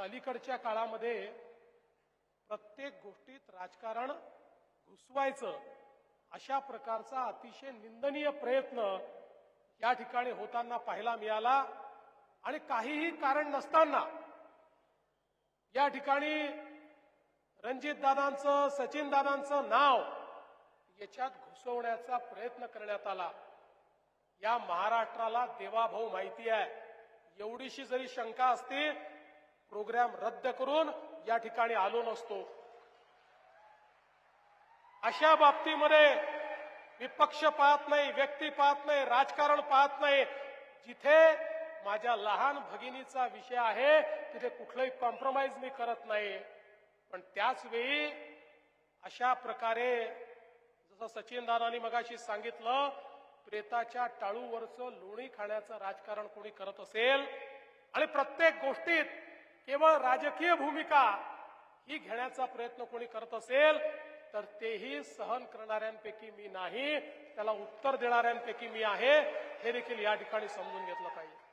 अलीकडच्या काळामध्ये प्रत्येक गोष्टीत राजकारण घुसवायचं अशा प्रकारचा अतिशय निंदनीय प्रयत्न या ठिकाणी होताना पाहायला मिळाला. आणि काहीही कारण नसताना या ठिकाणी रणजित दादांचं सचिन दादांचं नाव याच्यात घुसवण्याचा प्रयत्न करण्यात आला. या महाराष्ट्राला देवाभाऊ माहिती आहे. एवढीशी जरी शंका असती प्रोग्राम रद्द करून या ठिकाणी आलो नसतो. अशा बाबतीमध्ये विपक्ष पाहत नाही व्यक्ती पाहत नाही राजकारण पाहत नाही. जिथे माझ्या लहान भगिनीचा विषय आहे तिथे कुठलंही कॉम्प्रोमाइज मी करत नाही. पण त्याच वेळी अशा प्रकारे जसं सचिन दादानी मगाशी सांगितलं प्रेताच्या टाळूवरचं लोणी खाण्याचं राजकारण कोणी करत असेल आणि प्रत्येक गोष्टीत केवळ राजकीय भूमिका ही घेण्याचा प्रयत्न कोणी करत असेल तर तेही सहन करणाऱ्यांपैकी मी नाही. त्याला उत्तर देणाऱ्यांपैकी मी आहे. हे देखील या ठिकाणी समजून घेतलं पाहिजे.